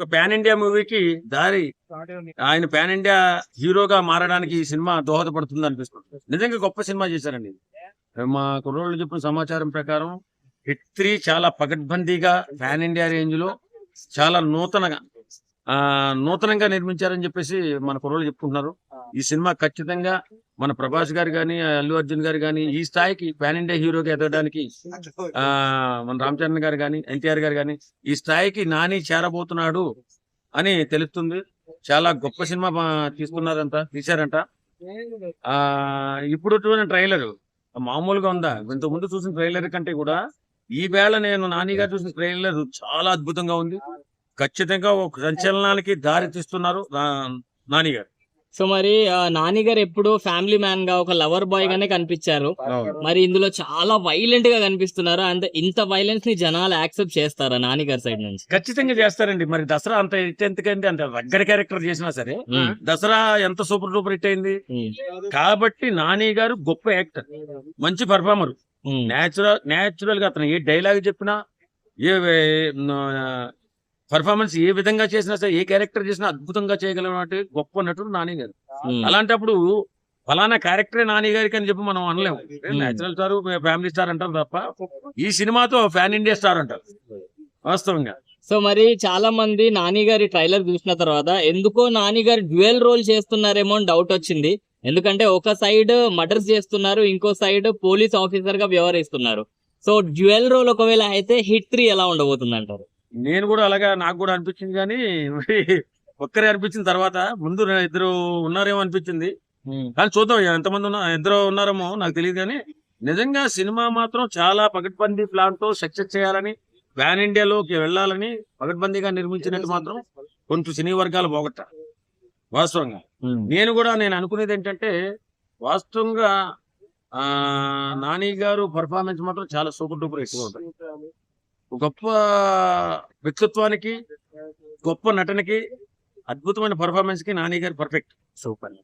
ఒక pan India మూవీకి దారి ఆయన పాన్ ఇండియా హీరోగా మారడానికి ఈ సినిమా దోహదపడుతుంది అనిపిస్తుంది. నిజంగా గొప్ప సినిమా చేశారండి. మా కుర్రోళ్ళు చెప్పిన సమాచారం ప్రకారం హిట్ త్రీ చాలా పకడ్బందీగా పాన్ ఇండియా రేంజ్లో చాలా నూతనగా ఆ నూతనంగా నిర్మించారని చెప్పేసి మన కుర్రోళ్ళు చెప్పుకుంటున్నారు. ఈ సినిమా ఖచ్చితంగా మన ప్రభాస్ గారు కానీ అల్లు అర్జున్ గారు కానీ ఈ స్థాయికి పాన్ ఇండియా హీరోగా ఎదగడానికి ఆ మన రామచరణ్ గారు కానీ ఎన్టీఆర్ గారు కానీ ఈ స్థాయికి నాని చేరబోతున్నాడు అని తెలుస్తుంది. చాలా గొప్ప సినిమా తీసుకున్నారంట తీశారంట. ఆ ఇప్పుడు ట్రైలర్ మామూలుగా ఉందా? ఇంత ముందు చూసిన ట్రైలర్ కంటే కూడా ఈ వేళ నేను నాని గారు చూసిన ట్రైలర్ చాలా అద్భుతంగా ఉంది. ఖచ్చితంగా ఒక సంచలనానికి దారి తీస్తున్నారు నానిగారు నాని గారు. సో మరి ఆ, నాని గారు ఎప్పుడు ఫ్యామిలీ మ్యాన్గా ఒక లవర్ బాయ్ గానే కనిపించారు. మరి ఇందులో చాలా వైలెంట్గా కనిపిస్తున్నారు. అంటే ఇంత వైలెన్స్ని జనాలు యాక్సెప్ట్ చేస్తారా నాని గారి సైడ్ నుంచి? ఖచ్చితంగా చేస్తారండి. మరి దసరా అంత హిట్ ఎందుకంటే అంత రగ్గడి క్యారెక్టర్ చేసినా సరే దసరా ఎంత సూపర్ సూపర్ హిట్ అయింది? కాబట్టి నాని గారు గొప్ప యాక్టర్. మంచి పర్ఫార్మర్ నేచురల్ నేచురల్గా అతను ఏ డైలాగ్ చెప్పినా ఏ పర్ఫార్మెన్స్ ఏ విధంగా చేసినా సరే ఏ క్యారెక్టర్ చేసినా అద్భుతంగా చేయగలిగినటువంటి గొప్ప నటుడు నాని గారు. ఉమ్. అలాంటప్పుడు ఫలానా క్యారెక్టరే నాని గారికి అని చెప్పి మనం అనలేము Hmm. Natural star family star అంటారు తప్ప ఈ సినిమాతో ఫ్యాన్ ఇండియా స్టార్ అంటారు. వాస్తవంగా. సో మరి చాలా మంది నాని గారి ట్రైలర్ చూసిన తర్వాత ఎందుకో నాని గారు డ్యూయల్ రోల్ చేస్తున్నారేమో అని డౌట్ వచ్చింది. ఎందుకంటే ఒక సైడ్ మర్డర్స్ చేస్తున్నారు ఇంకో సైడ్ పోలీస్ ఆఫీసర్గా వ్యవహరిస్తున్నారు. సో డ్యూయల్ రోల్ ఒకవేళ అయితే హిట్ త్రీ ఎలా ఉండబోతుంది అంటారు? నేను కూడా అలాగా నాకు కూడా అనిపించింది కానీ ఒక్కరే అనిపించిన తర్వాత ముందు ఇద్దరు ఉన్నారేమో అనిపించింది. కానీ చూద్దాం ఎంతమంది ఉన్నా ఇద్దరు ఉన్నారేమో నాకు తెలియదు కానీ నిజంగా సినిమా మాత్రం చాలా పకడ్బందీ ప్లాన్తో సక్సెస్ చేయాలని పాన్ ఇండియాలోకి వెళ్ళాలని పకడ్బందీగా నిర్మించినట్టు మాత్రం కొంచెం సినీ వర్గాలు పోగొట్ట. వాస్తవంగా. నేను కూడా నేను అనుకునేది ఏంటంటే వాస్తవంగా ఆ నాని గారు పర్ఫార్మెన్స్ మాత్రం చాలా సూపర్ డూపర్ ఎక్కువ ఉంటుంది గొప్ప వ్యక్తిత్వానికి గొప్ప నటనకి అద్భుతమైన పర్ఫార్మెన్స్కి నాని గారు పర్ఫెక్ట్ సూపర్.